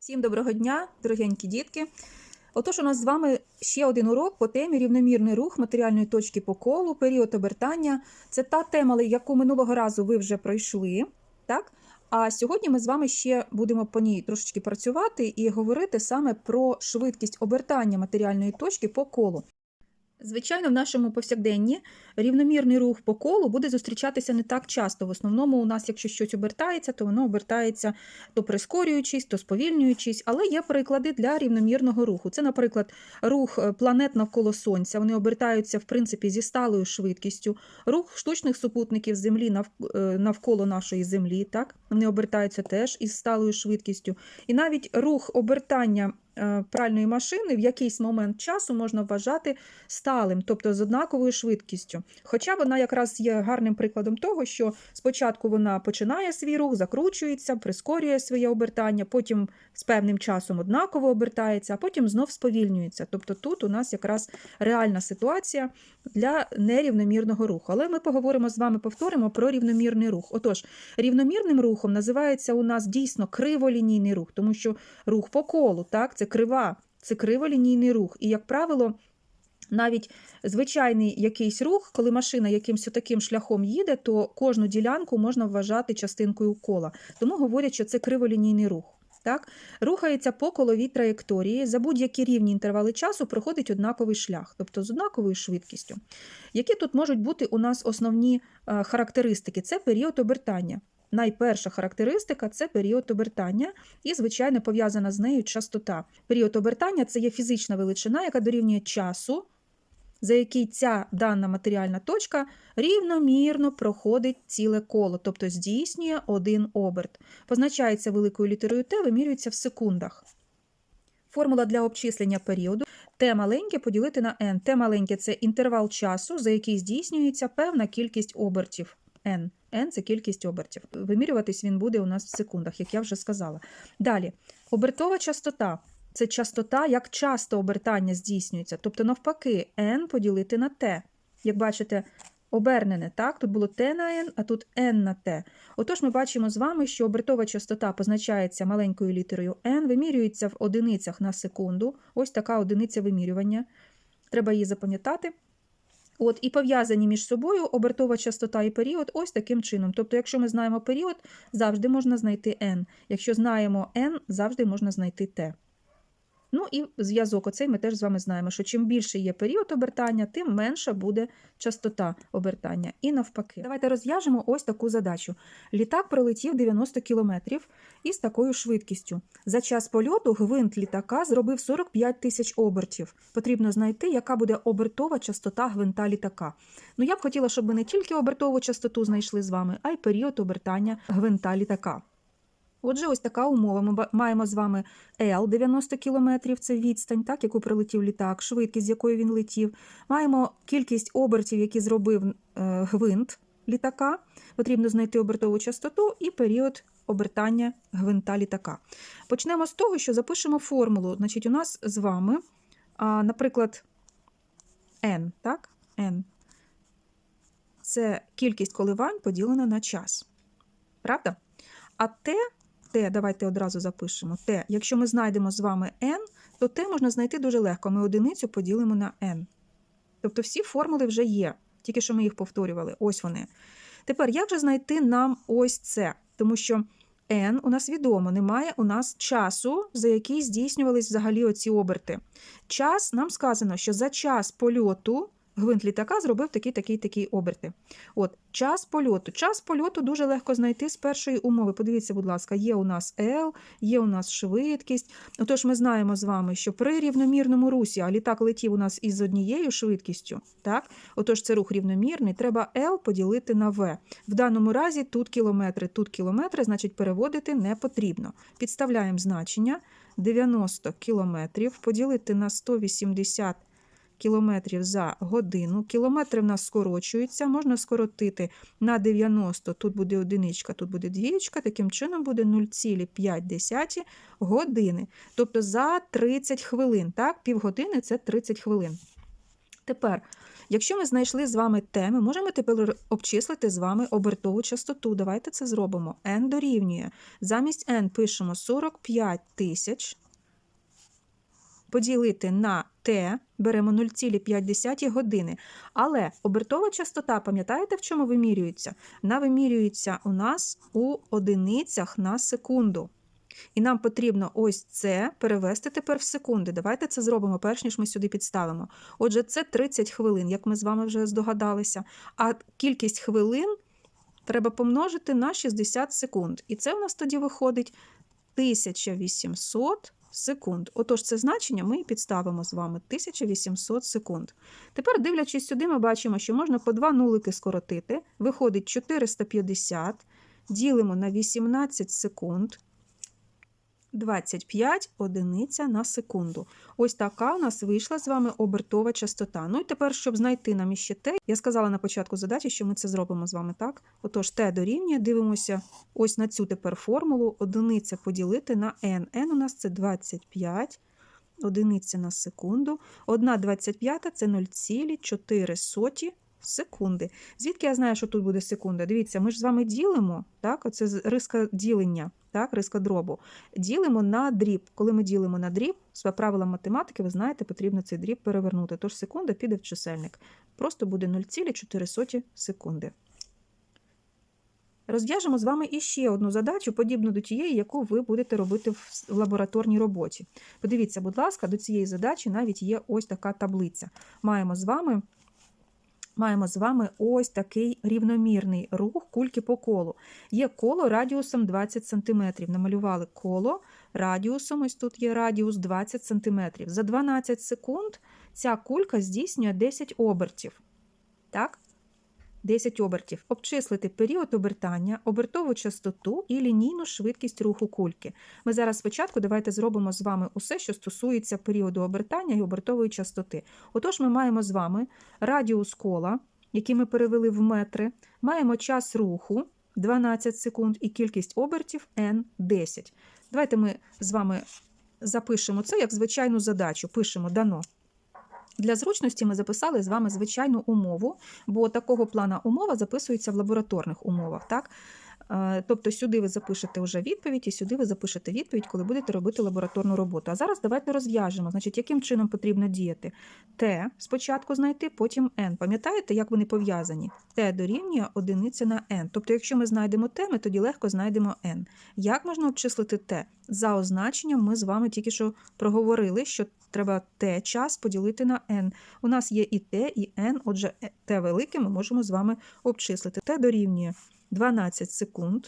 Всім доброго дня, дорогенькі дітки. Отож, у нас з вами ще один урок по темі рівномірний рух матеріальної точки по колу, період обертання. Це та тема, яку минулого разу ви вже пройшли. Так? А сьогодні ми з вами ще будемо по ній трошечки працювати і говорити саме про швидкість обертання матеріальної точки по колу. Звичайно, в нашому повсякденні рівномірний рух по колу буде зустрічатися не так часто. В основному, у нас, якщо щось обертається, то воно обертається то прискорюючись, то сповільнюючись, але є приклади для рівномірного руху. Це, наприклад, рух е, планет навколо Сонця. Вони обертаються в принципі зі сталою швидкістю, рух штучних супутників Землі е, навколо нашої Землі. Так? Вони обертаються теж із сталою швидкістю. І навіть рух обертання пральної машини в якийсь момент часу можна вважати сталим, тобто з однаковою швидкістю. Хоча вона якраз є гарним прикладом того, що спочатку вона починає свій рух, закручується, прискорює своє обертання, потім з певним часом однаково обертається, а потім знов сповільнюється. Тобто тут у нас якраз реальна ситуація для нерівномірного руху. Але ми поговоримо з вами, повторимо про рівномірний рух. Отож, рівномірним рухом називається у нас дійсно криволінійний рух, тому що рух по колу, так, це крива, це криволінійний рух. І, як правило, навіть звичайний якийсь рух, коли машина якимось таким шляхом їде, то кожну ділянку можна вважати частинкою кола. Тому говорять, що це криволінійний рух. Так? Рухається по коловій траєкторії, за будь-які рівні інтервали часу проходить однаковий шлях, тобто з однаковою швидкістю. Які тут можуть бути у нас основні е, характеристики? Це період обертання. Найперша характеристика це період обертання, і, звичайно, пов'язана з нею частота. Період обертання це є фізична величина, яка дорівнює часу, за який ця дана матеріальна точка рівномірно проходить ціле коло, тобто здійснює один оберт. Позначається великою літерою Т, вимірюється в секундах. Формула для обчислення періоду Т маленьке поділити на n. Т маленьке це інтервал часу, за який здійснюється певна кількість обертів. N. n – це кількість обертів. Вимірюватись він буде у нас в секундах, як я вже сказала. Далі, обертова частота. Це частота, як часто обертання здійснюється. Тобто, навпаки, n поділити на t. Як бачите, обернене, так? Тут було t на n, а тут n на t. Отож, ми бачимо з вами, що обертова частота позначається маленькою літерою n, вимірюється в одиницях на секунду. Ось така одиниця вимірювання. Треба її запам'ятати. От, і пов'язані між собою обертова частота і період ось таким чином. Тобто, якщо ми знаємо період, завжди можна знайти n. Якщо знаємо n, завжди можна знайти t. Ну і зв'язок оцей ми теж з вами знаємо, що чим більше є період обертання, тим менша буде частота обертання. І навпаки. Давайте розв'яжемо ось таку задачу. Літак пролетів 90 км із такою швидкістю. За час польоту гвинт літака зробив 45 тисяч обертів. Потрібно знайти, яка буде обертова частота гвинта літака. Ну, я б хотіла, щоб ми не тільки обертову частоту знайшли з вами, а й період обертання гвинта літака. Отже, ось така умова. Ми маємо з вами L 90 км, це відстань, так, яку прилетів літак, швидкість, з якою він летів. Маємо кількість обертів, які зробив е, гвинт літака. Потрібно знайти обертову частоту і період обертання гвинта літака. Почнемо з того, що запишемо формулу. Значить, у нас з вами, наприклад, n, так? n. Це кількість коливань поділена на час. Правда? А t Т, давайте одразу запишемо. Т, якщо ми знайдемо з вами n, то Т можна знайти дуже легко. Ми одиницю поділимо на n. Тобто всі формули вже є, тільки що ми їх повторювали. Ось вони. Тепер, як же знайти нам ось це? Тому що n у нас відомо, немає у нас часу, за який здійснювались взагалі оці оберти. Час нам сказано, що за час польоту гвинт літака зробив такі, такі, такі оберти. От, час польоту. Час польоту дуже легко знайти з першої умови. Подивіться, будь ласка, є у нас L, є у нас швидкість. Отож, ми знаємо з вами, що при рівномірному русі, а літак летів у нас із однією швидкістю, так? Отож, це рух рівномірний, треба L поділити на V. В даному разі тут кілометри, тут кілометри, значить переводити не потрібно. Підставляємо значення 90 кілометрів, поділити на 180 кілометрів за годину. Кілометри в нас скорочуються, можна скоротити на 90, тут буде одиничка, тут буде двієчка, таким чином буде 0,5 години. Тобто за 30 хвилин. Так? Півгодини це 30 хвилин. Тепер, Якщо ми знайшли з вами Т, ми можемо тепер обчислити з вами обертову частоту. Давайте це зробимо. n дорівнює. Замість n пишемо 45 тисяч. Поділити на Т, беремо 0,5 години. Але обертова частота, пам'ятаєте, в чому вимірюється? Вона вимірюється у нас у одиницях на секунду. І нам потрібно ось це перевести тепер в секунди. Давайте це зробимо, перш ніж ми сюди підставимо. Отже, це 30 хвилин, як ми з вами вже здогадалися. А кількість хвилин треба помножити на 60 секунд. І це у нас тоді виходить 1800 секунд. Отож, це значення ми підставимо з вами 1800 секунд. Тепер, дивлячись сюди, ми бачимо, що можна по два нулики скоротити. Виходить 450, ділимо на 18 секунд. 25 одиниця на секунду. Ось така у нас вийшла з вами обертова частота. Ну і тепер, щоб знайти нам іще Т, я сказала на початку задачі, що ми це зробимо з вами так. Отож, Т дорівнює, дивимося ось на цю тепер формулу. Одиниця поділити на n. n у нас це 25 одиниця на секунду. 1 25 це 0,4 секунди. Звідки я знаю, що тут буде секунда? Дивіться, ми ж з вами ділимо, так, оце риска ділення, так, риска дробу. Ділимо на дріб. Коли ми ділимо на дріб, за правилам математики, ви знаєте, потрібно цей дріб перевернути. Тож секунда піде в чисельник. Просто буде 0,4 секунди. Розв'яжемо з вами іще одну задачу, подібну до тієї, яку ви будете робити в лабораторній роботі. Подивіться, будь ласка, до цієї задачі навіть є ось така таблиця. Маємо з вами маємо з вами ось такий рівномірний рух кульки по колу. Є коло радіусом 20 см. Намалювали коло радіусом, ось тут є радіус 20 см. За 12 секунд ця кулька здійснює 10 обертів. Так? 10 обертів. Обчислити період обертання, обертову частоту і лінійну швидкість руху кульки. Ми зараз спочатку давайте зробимо з вами усе, що стосується періоду обертання і обертової частоти. Отож, ми маємо з вами радіус кола, який ми перевели в метри, маємо час руху 12 секунд і кількість обертів n 10. Давайте ми з вами запишемо це як звичайну задачу. Пишемо дано. Для зручності ми записали з вами звичайну умову, бо такого плана умова записується в лабораторних умовах. Так? Е, Тобто сюди ви запишете вже відповідь, і сюди ви запишете відповідь, коли будете робити лабораторну роботу. А зараз давайте розв'яжемо, значить, яким чином потрібно діяти. Т спочатку знайти, потім n. Пам'ятаєте, як вони пов'язані? Т дорівнює одиниця на n. Тобто, якщо ми знайдемо Т, ми тоді легко знайдемо n. Як можна обчислити Т? За означенням ми з вами тільки що проговорили, що треба Т час поділити на n. У нас є і Т, і n, отже, Т велике ми можемо з вами обчислити. Т дорівнює 12 секунд.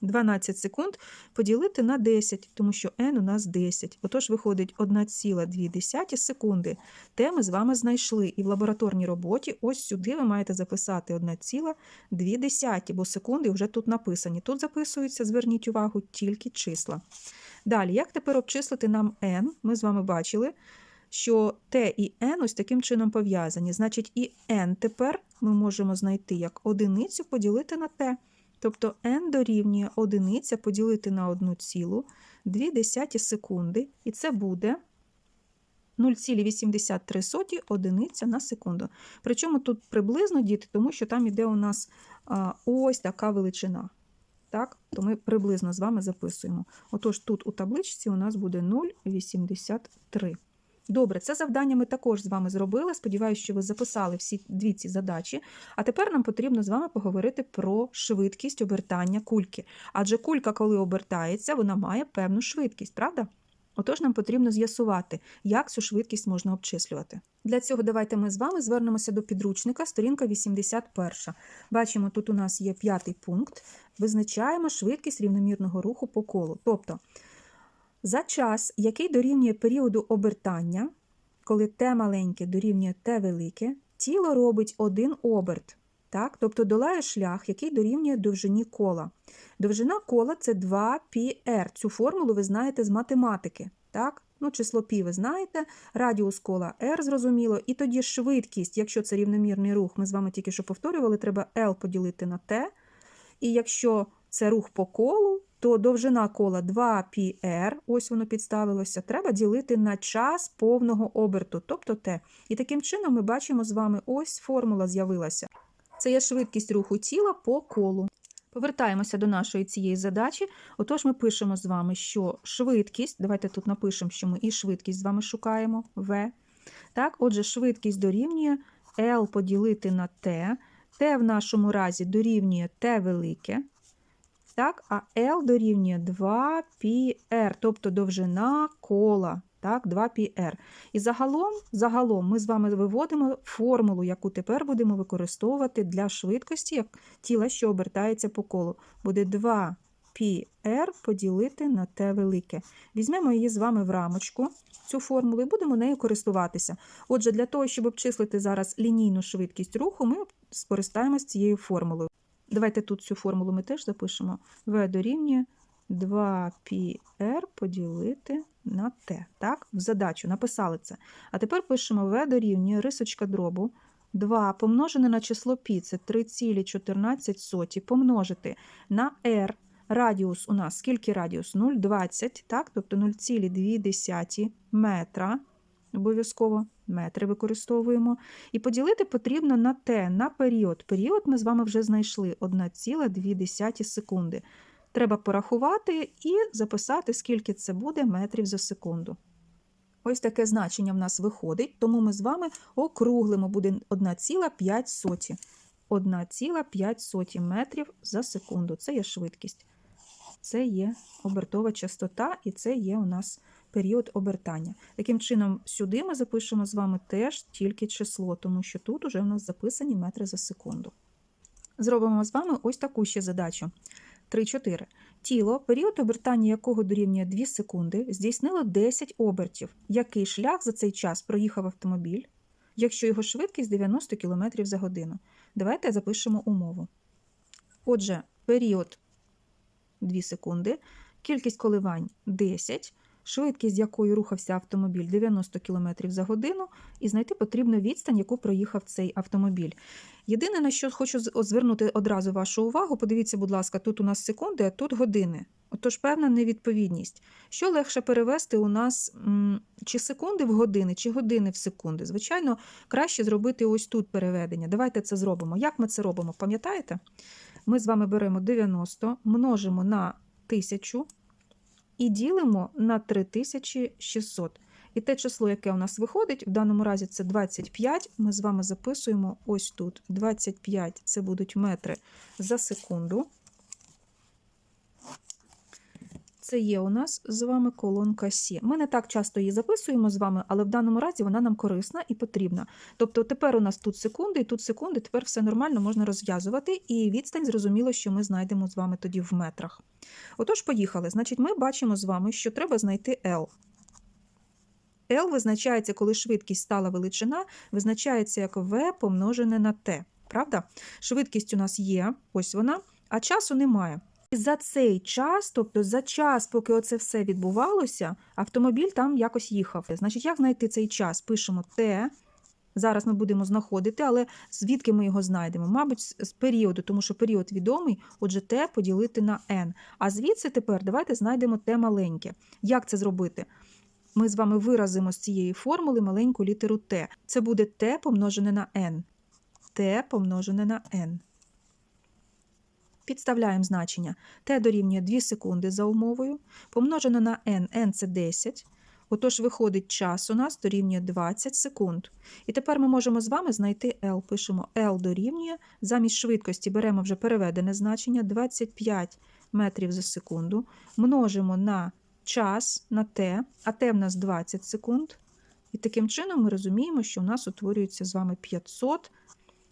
12 секунд поділити на 10, тому що n у нас 10. Отож, виходить 1,2 секунди. Те ми з вами знайшли. І в лабораторній роботі ось сюди ви маєте записати 1,2, бо секунди вже тут написані. Тут записуються, зверніть увагу, тільки числа. Далі, як тепер обчислити нам n? Ми з вами бачили, що t і n ось таким чином пов'язані. Значить, і n тепер ми можемо знайти як одиницю поділити на t. Тобто n дорівнює одиниця поділити на 1,2 секунди, і це буде 0,83 одиниця на секунду. Причому тут приблизно діти, тому що там іде у нас ось така величина. Так, то ми приблизно з вами записуємо. Отож, тут у табличці у нас буде 0,83. Добре, це завдання ми також з вами зробили. Сподіваюся, що ви записали всі дві ці задачі. А тепер нам потрібно з вами поговорити про швидкість обертання кульки. Адже кулька, коли обертається, вона має певну швидкість, правда? Отож, нам потрібно з'ясувати, як цю швидкість можна обчислювати. Для цього давайте ми з вами звернемося до підручника, сторінка 81. Бачимо, тут у нас є п'ятий пункт. Визначаємо швидкість рівномірного руху по колу. Тобто, за час, який дорівнює періоду обертання, коли Т маленьке дорівнює Т велике, тіло робить один оберт. Так? Тобто долає шлях, який дорівнює довжині кола. Довжина кола це 2πr. Цю формулу ви знаєте з математики. Так? Ну, число π ви знаєте, радіус кола r, зрозуміло, і тоді швидкість, якщо це рівномірний рух, ми з вами тільки що повторювали, треба L поділити на T. І якщо це рух по колу, то довжина кола 2πr, ось воно підставилося, треба ділити на час повного оберту, тобто t. І таким чином ми бачимо з вами ось формула з'явилася. Це є швидкість руху тіла по колу. Повертаємося до нашої цієї задачі. Отож, ми пишемо з вами, що швидкість, давайте тут напишемо, що ми і швидкість з вами шукаємо v. Так, отже, швидкість дорівнює L поділити на T. T в нашому разі дорівнює T велике Так, а L дорівнює 2πr, тобто довжина кола. Так, 2πr. І загалом, загалом ми з вами виводимо формулу, яку тепер будемо використовувати для швидкості як тіла, що обертається по колу. Буде 2πr поділити на t велике. Візьмемо її з вами в рамочку, цю формулу, і будемо нею користуватися. Отже, для того, щоб обчислити зараз лінійну швидкість руху, ми скористаємось цією формулою. Давайте тут цю формулу ми теж запишемо. v дорівнює 2πr поділити на t. Так, в задачу написали це. А тепер пишемо v дорівнює рисочка дробу. 2 помножене на число π, це 3,14 помножити на r. Радіус у нас скільки радіус? 0,20, так? тобто 0,2 метра. Обов'язково метри використовуємо. І поділити потрібно на t, на період. Період ми з вами вже знайшли 1,2 секунди. Треба порахувати і записати, скільки це буде метрів за секунду. Ось таке значення в нас виходить, тому ми з вами округлимо буде 1,5. 1,5 метрів за секунду. Це є швидкість. Це є обертова частота, і це є у нас період обертання. Таким чином, сюди ми запишемо з вами теж тільки число, тому що тут уже у нас записані метри за секунду. Зробимо з вами ось таку ще задачу. 3-4. Тіло, період обертання якого дорівнює 2 секунди, здійснило 10 обертів. Який шлях за цей час проїхав автомобіль, якщо його швидкість 90 км за годину? Давайте запишемо умову. Отже, період 2 секунди, кількість коливань 10, швидкість, з якою рухався автомобіль 90 км за годину, і знайти потрібно відстань, яку проїхав цей автомобіль. Єдине, на що хочу звернути одразу вашу увагу, подивіться, будь ласка, тут у нас секунди, а тут години. Отож, певна невідповідність. Що легше перевести у нас чи секунди в години, чи години в секунди? Звичайно, краще зробити ось тут переведення. Давайте це зробимо. Як ми це робимо? Пам'ятаєте? Ми з вами беремо 90, множимо на 1000 і ділимо на 3600. І те число, яке у нас виходить, в даному разі це 25, ми з вами записуємо ось тут. 25 це будуть метри за секунду. Це є у нас з вами колонка Сі. Ми не так часто її записуємо з вами, але в даному разі вона нам корисна і потрібна. Тобто тепер у нас тут секунди, і тут секунди, тепер все нормально можна розв'язувати, і відстань зрозуміло, що ми знайдемо з вами тоді в метрах. Отож, поїхали. Значить, ми бачимо з вами, що треба знайти L. L визначається, коли швидкість стала величина, визначається як V помножене на T. Правда? Швидкість у нас є, ось вона, а часу немає. І за цей час, тобто за час, поки оце все відбувалося, автомобіль там якось їхав. Значить, як знайти цей час? Пишемо T. Зараз ми будемо знаходити, але звідки ми його знайдемо? Мабуть, з періоду, тому що період відомий, отже, T поділити на N. А звідси тепер давайте знайдемо T маленьке. Як це зробити? Ми з вами виразимо з цієї формули маленьку літеру T. Це буде T помножене на N. T помножене на N. Підставляємо значення. T дорівнює 2 секунди за умовою. Помножено на N, N це 10. Отож, виходить час у нас дорівнює 20 секунд. І тепер ми можемо з вами знайти L. Пишемо L дорівнює. Замість швидкості беремо вже переведене значення 25 метрів за секунду. Множимо на час, на T, а T в нас 20 секунд. І таким чином ми розуміємо, що у нас утворюється з вами 500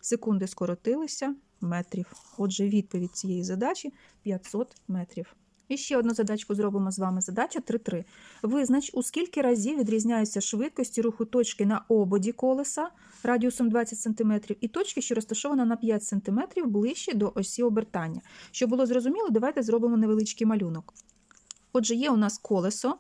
секунди скоротилися метрів. Отже, відповідь цієї задачі 500 метрів. І ще одну задачку зробимо з вами. Задача 3.3. Визнач, у скільки разів відрізняються швидкості руху точки на ободі колеса радіусом 20 см і точки, що розташована на 5 см ближче до осі обертання. Щоб було зрозуміло, давайте зробимо невеличкий малюнок. Отже, є у нас колесо,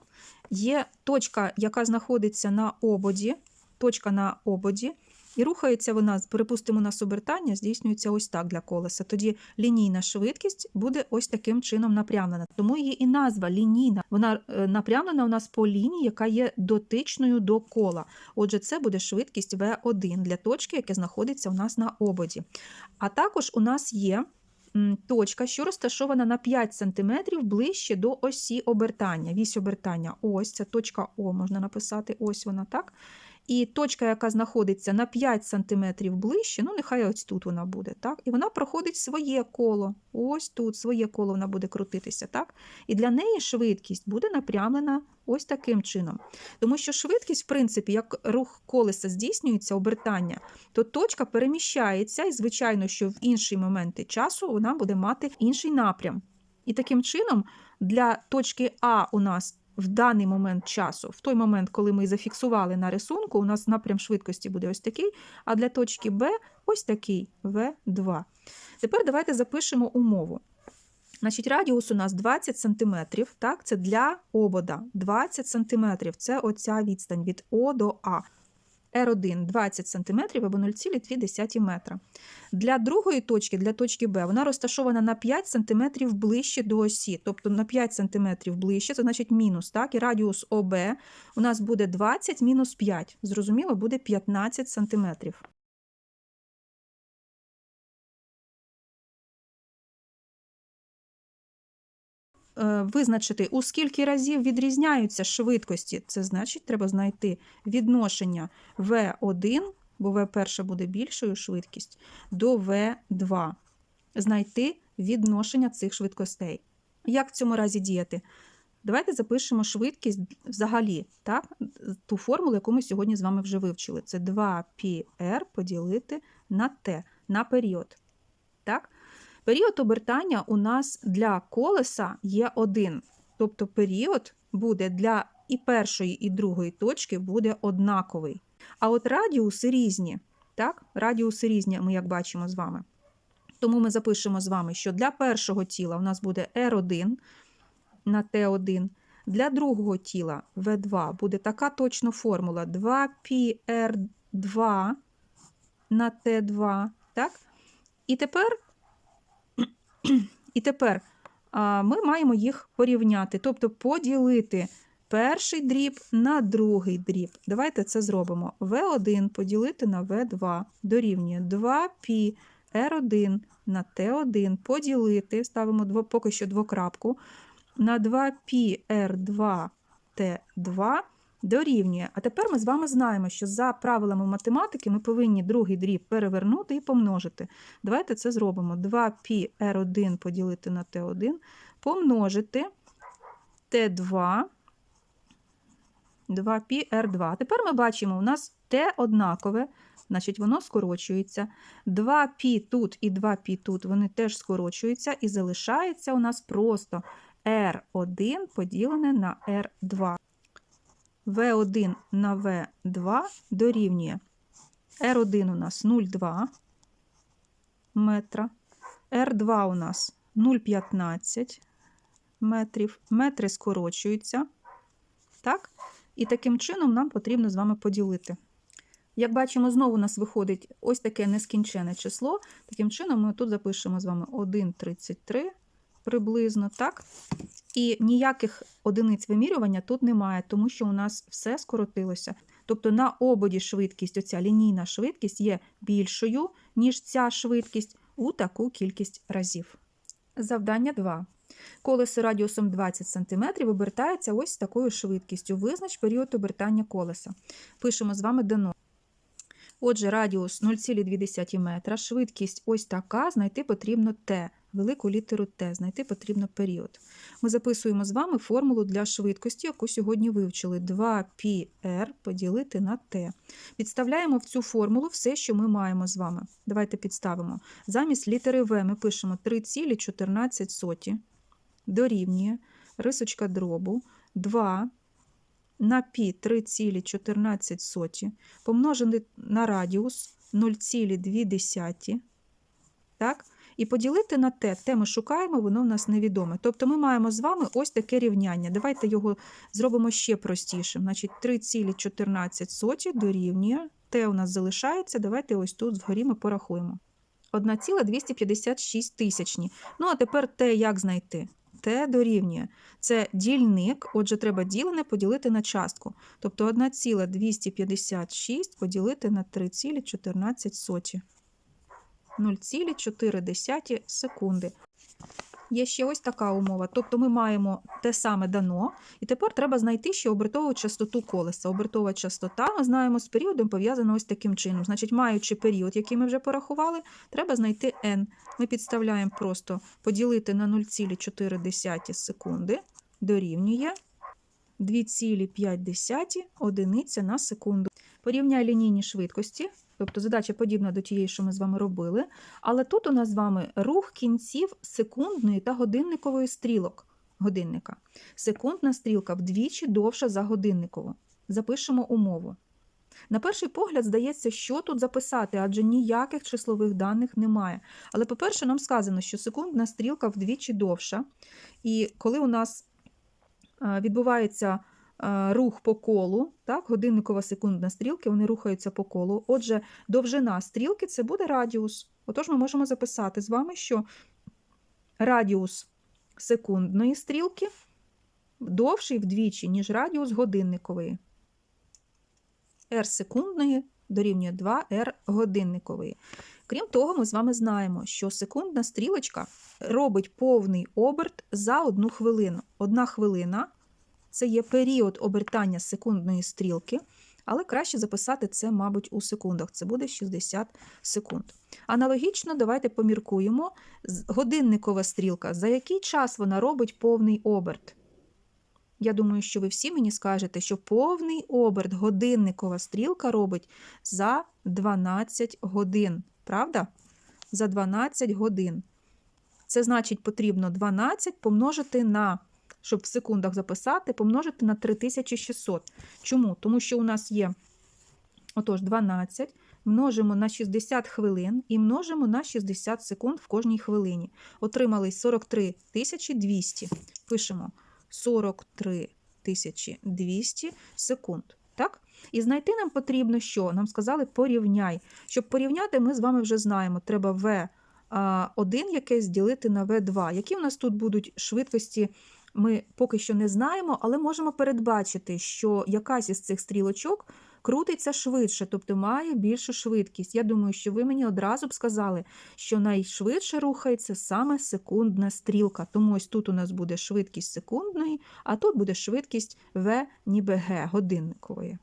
є точка, яка знаходиться на ободі, точка на ободі, І рухається вона, припустимо, у нас обертання здійснюється ось так для колеса. Тоді лінійна швидкість буде ось таким чином напрямлена. Тому її і назва лінійна. Вона е, напрямлена у нас по лінії, яка є дотичною до кола. Отже, це буде швидкість V1 для точки, яка знаходиться у нас на ободі. А також у нас є точка, що розташована на 5 см ближче до осі обертання. Вісь обертання ось, це точка О, можна написати, ось вона так. І точка, яка знаходиться на 5 см ближче, ну нехай ось тут вона буде, так? І вона проходить своє коло. Ось тут своє коло вона буде крутитися, так? І для неї швидкість буде напрямлена ось таким чином. Тому що швидкість, в принципі, як рух колеса здійснюється, обертання, то точка переміщається, і, звичайно, що в інші моменти часу вона буде мати інший напрям. І таким чином для точки А у нас в даний момент часу, в той момент, коли ми зафіксували на рисунку, у нас напрям швидкості буде ось такий, а для точки Б ось такий В2. Тепер давайте запишемо умову. Значить, радіус у нас 20 см, так, це для обода. 20 см це оця відстань від О до А. R1 20 см або 0,2 метра. Для другої точки, для точки Б, вона розташована на 5 см ближче до осі. Тобто на 5 см ближче, це значить мінус. Так? І радіус ОБ у нас буде 20 мінус 5. Зрозуміло, буде 15 см. Визначити, у скільки разів відрізняються швидкості. Це значить, треба знайти відношення V1, бо V1 буде більшою швидкість, до V2. Знайти відношення цих швидкостей. Як в цьому разі діяти? Давайте запишемо швидкість взагалі, так? ту формулу, яку ми сьогодні з вами вже вивчили. Це 2πr поділити на t, на період. Так? Період обертання у нас для колеса є один. Тобто період буде для і першої, і другої точки буде однаковий. А от радіуси різні. Так? Радіуси різні, ми як бачимо з вами. Тому ми запишемо з вами, що для першого тіла у нас буде R1 на T1. Для другого тіла V2 буде така точно формула 2πr2 на T2. Так? І тепер і тепер ми маємо їх порівняти, тобто поділити перший дріб на другий дріб. Давайте це зробимо. В1 поділити на В2 дорівнює 2π R1 на T1 поділити, ставимо поки що двокрапку, на 2π R2 T2 дорівнює. А тепер ми з вами знаємо, що за правилами математики ми повинні другий дріб перевернути і помножити. Давайте це зробимо. 2π r1 поділити на t1, помножити t2, 2π r2. Тепер ми бачимо, у нас t однакове, значить воно скорочується. 2π тут і 2π тут, вони теж скорочуються, і залишається у нас просто r1 поділене на r2. V1 на V2 дорівнює R1 у нас 0,2 метра, R2 у нас 0,15 метрів, метри скорочуються. Так? І таким чином нам потрібно з вами поділити. Як бачимо, знову у нас виходить ось таке нескінчене число. Таким чином, ми тут запишемо з вами 1,33 приблизно, так? І ніяких одиниць вимірювання тут немає, тому що у нас все скоротилося. Тобто на ободі швидкість, оця лінійна швидкість є більшою, ніж ця швидкість у таку кількість разів. Завдання 2. Колесо радіусом 20 см обертається ось з такою швидкістю. Визнач період обертання колеса. Пишемо з вами дано. Отже, радіус 0,2 метра, швидкість ось така, знайти потрібно t, велику літеру t, знайти потрібно період. Ми записуємо з вами формулу для швидкості, яку сьогодні вивчили. 2πr поділити на t. Підставляємо в цю формулу все, що ми маємо з вами. Давайте підставимо. Замість літери v ми пишемо 3,14 дорівнює рисочка дробу 2 на π 3,14 помножений на радіус 0,2. Так? І поділити на те, те ми шукаємо, воно в нас невідоме. Тобто ми маємо з вами ось таке рівняння. Давайте його зробимо ще простішим. Значить, 3,14 дорівнює t Т у нас залишається. Давайте ось тут згорі ми порахуємо. 1,256 тисячні. Ну, а тепер Т як знайти? Т дорівнює. Це дільник, отже, треба ділене поділити на частку. Тобто 1,256 поділити на 3,14. 0,4 секунди. Є ще ось така умова. Тобто ми маємо те саме дано, і тепер треба знайти ще обертову частоту колеса. Обертова частота, ми знаємо, з періодом пов'язана ось таким чином. Значить, маючи період, який ми вже порахували, треба знайти n. Ми підставляємо просто поділити на 0,4 секунди, дорівнює 2,5 одиниця на секунду. Порівняй лінійні швидкості. Тобто задача подібна до тієї, що ми з вами робили. Але тут у нас з вами рух кінців секундної та годинникової стрілок годинника. Секундна стрілка вдвічі довша за годинникову. Запишемо умову. На перший погляд здається, що тут записати, адже ніяких числових даних немає. Але, по-перше, нам сказано, що секундна стрілка вдвічі довша. І коли у нас е, відбувається рух по колу, так, годинникова секундна стрілки, вони рухаються по колу. Отже, довжина стрілки це буде радіус. Отож, ми можемо записати з вами, що радіус секундної стрілки довший вдвічі, ніж радіус годинникової. R секундної дорівнює 2 R годинникової. Крім того, ми з вами знаємо, що секундна стрілочка робить повний оберт за одну хвилину. Одна хвилина це є період обертання секундної стрілки, але краще записати це, мабуть, у секундах. Це буде 60 секунд. Аналогічно, давайте поміркуємо. Годинникова стрілка, за який час вона робить повний оберт? Я думаю, що ви всі мені скажете, що повний оберт годинникова стрілка робить за 12 годин. Правда? За 12 годин. Це значить, потрібно 12 помножити на, щоб в секундах записати, помножити на 3600. Чому? Тому що у нас є отож, 12, множимо на 60 хвилин і множимо на 60 секунд в кожній хвилині. Отримали 43 200. Пишемо 43 200 секунд. Так? І знайти нам потрібно що? Нам сказали порівняй. Щоб порівняти, ми з вами вже знаємо, треба V1 якесь ділити на V2. Які у нас тут будуть швидкості, ми поки що не знаємо, але можемо передбачити, що якась із цих стрілочок крутиться швидше, тобто має більшу швидкість. Я думаю, що ви мені одразу б сказали, що найшвидше рухається саме секундна стрілка. Тому ось тут у нас буде швидкість секундної, а тут буде швидкість В, ніби Г годинникової.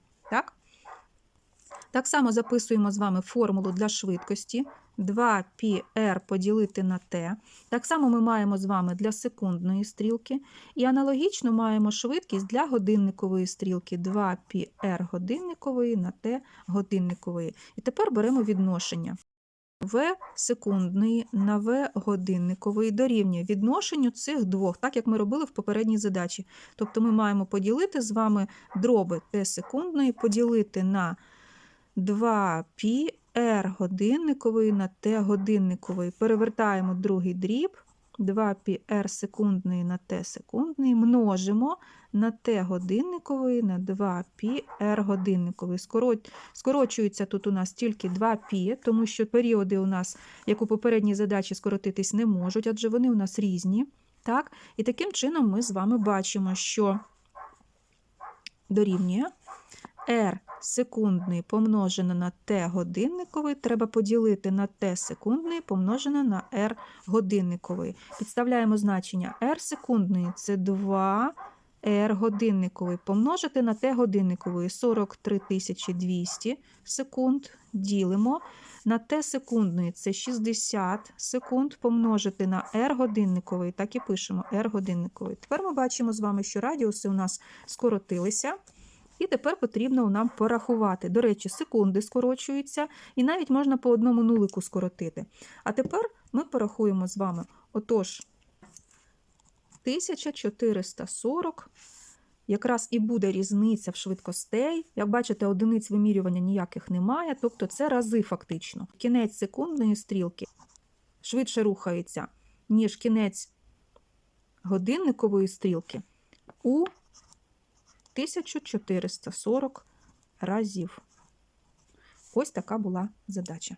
Так? Само записуємо з вами формулу для швидкості 2πr поділити на t. Так само ми маємо з вами для секундної стрілки. І аналогічно маємо швидкість для годинникової стрілки 2πr годинникової на t годинникової. І тепер беремо відношення. В секундної на В годинникової дорівнює відношенню цих двох, так як ми робили в попередній задачі. Тобто ми маємо поділити з вами дроби Т секундної, поділити на 2π R годинникової на Т годинникової. Перевертаємо другий дріб 2πr секундної на Т секундної, множимо на Т годинникової на 2πr годинникової. Скоро- Скорочується тут у нас тільки 2π, тому що періоди у нас, як у попередній задачі, скоротитись не можуть, адже вони у нас різні. Так? І таким чином ми з вами бачимо, що дорівнює r секундний помножено на t годинниковий треба поділити на t секундний помножено на r годинниковий. Підставляємо значення r секундної – це 2 r годинниковий помножити на t годинниковий 43 200 секунд ділимо. На t секундної це 60 секунд помножити на r годинниковий, так і пишемо r годинниковий. Тепер ми бачимо з вами, що радіуси у нас скоротилися. І тепер потрібно нам порахувати. До речі, секунди скорочуються, і навіть можна по одному нулику скоротити. А тепер ми порахуємо з вами. Отож, 1440 якраз і буде різниця в швидкостей. Як бачите, одиниць вимірювання ніяких немає, тобто це рази фактично. Кінець секундної стрілки швидше рухається, ніж кінець годинникової стрілки у 1440 разів. Ось така була задача.